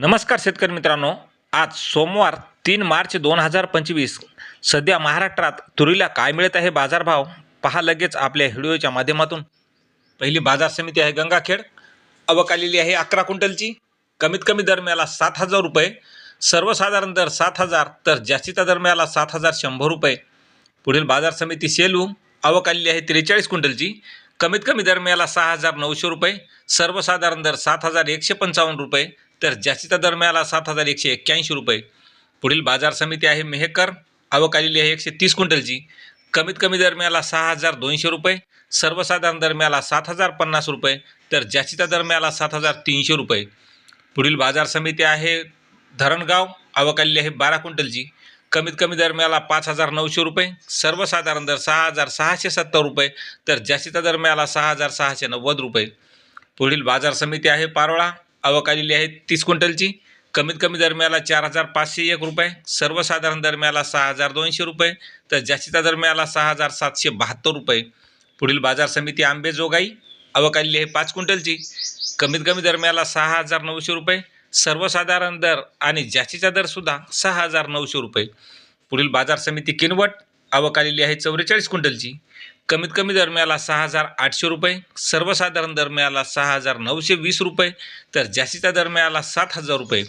नमस्कार शेतकरी मित्रांनो. आज सोमवार तीन मार्च दोन हजार पंचवीस. सध्या महाराष्ट्रात तुरीला काय मिळत आहे बाजारभाव? पहा लगेच आपल्या व्हिडिओच्या माध्यमातून. पहिली बाजार समिती आहे गंगाखेड. अवकालेली आहे अकरा क्विंटलची. कमीत कमी दर मिळाला सात हजार रुपये. सर्वसाधारण दर सात हजार तर जास्तीचा दर मिळाला सात हजार शंभर रुपये. पुढील बाजार समिती सेलू. आवक आलेली आहे त्रेचाळीस क्विंटलची. कमीत कमी दर मिळाला सहा हजार नऊशे रुपये. सर्वसाधारण दर सात हजार एकशे पंचावन्न रुपये. तर जास्तीचा दर मिळाला सात हजार एकशे एक्क्याऐंशी रुपये. पुढील बाजार समिती आहे मेहकर. आवक आलेली आहे एकशे तीस क्विंटलची. कमीत कमी दर मिळाला सहा हजार दोनशे रुपये. सर्वसाधारण दर मिळाला सात हजार पन्नास रुपये. तर जास्तीचा दर मिळाला सात हजार तीनशे रुपये. पुढील बाजार समिती आहे धरणगाव. आवक आलेली आहे बारा क्विंटलची. कमीत कमी दर मिळाला पाच हजार नऊशे रुपये. सर्वसाधारण दर सहा हजार सहाशे सत्तर रुपये. तर जास्तीचा दर मिळाला सहा हजार सहाशे नव्वद रुपये. पुढील बाजार समिती आहे पारोळा. आवक आलेली आहे तीस क्विंटलची. कमीत कमी दरम्याला चार हजार पाचशे एक रुपये सर्वसाधारण दरम्याला सहा हजार दोनशे रुपये तर जास्तीचा दरम्याला सहा हजार सातशे बहात्तर रुपये. पुढील बाजार समिती आंबेजोगाई आवक आलेली आहे पाच क्विंटलची. कमीत कमी दरम्याला सहा हजार नऊशे रुपये सर्वसाधारण दर आणि जास्तीचा दरसुद्धा सहा हजार नऊशे रुपये. पुढील बाजार समिती किनवट आवक आलेली आहे चौवेचाळीस क्विंटलची. कमीत कमी दरम्याला सहा हजार आठशे रुपये सर्वसाधारण दरम्याला सहा हजार नऊशे वीस रुपये तर जास्तीचा दरम्याला सात हजार रुपये.